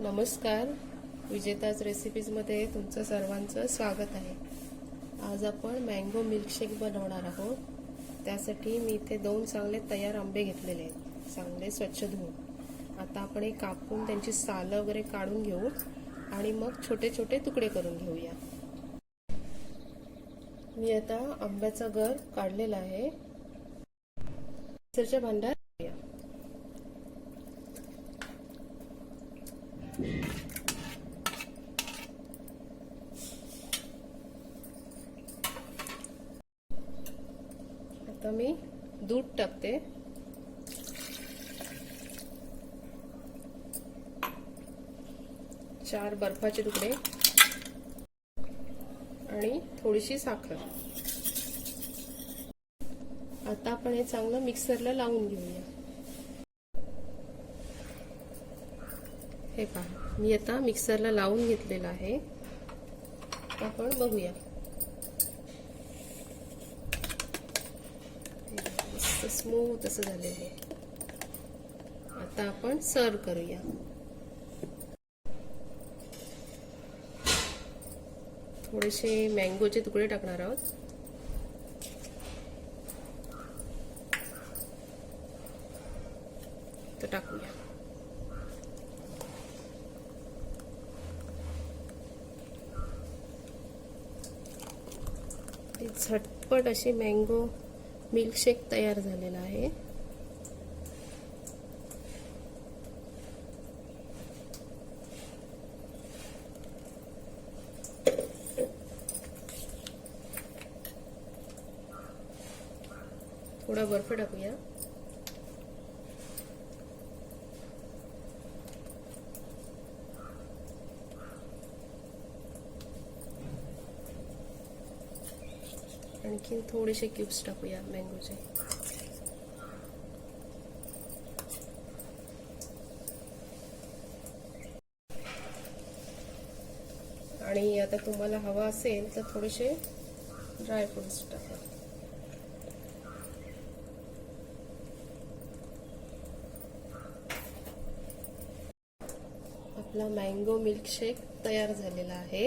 नमस्कार. विजेताज रेसिपीजमध्ये तुमचं सर्वांचं स्वागत आहे. आज आपण मँगो मिल्कशेक बनवणार आहोत. त्यासाठी मी इथे दोन चांगले तयार आंबे घेतलेले आहेत. चांगले स्वच्छ धुवून. आता आपण हे कापून त्यांची सालं वगैरे काढून घेऊ आणि मग छोटे छोटे तुकडे करून घेऊया. मी आता आंब्याचा गर काढलेला आहे. मिक्सरच्या भांड्यात आता मी दूध टाकते. चार बर्फाचे तुकडे. आणि थोडीशी साखर. आता आपण हे चांगलं मिक्सरला लावून घेऊया. हे पहा मी आता मिक्सरला लावून घेतलेलं आहे. आपण बघूया. स्मूथ असं झालेलं आहे. आता आपण सर्व करूया. थोडेसे मँगोचे तुकडे टाकणार आहोत. तर टाकूया. झटपट अशी मँगो मिल्कशेक तयार झालेला आहे. थोडा बर्फ टाकूया. आणखीन थोडेसे क्यूब्स टाकूया मँगोचे आणि आता तुम्हाला हवा असेल तर थोडेसे ड्रायफ्रुट्स टाका. आपला मँगो मिल्कशेक तयार झालेला आहे.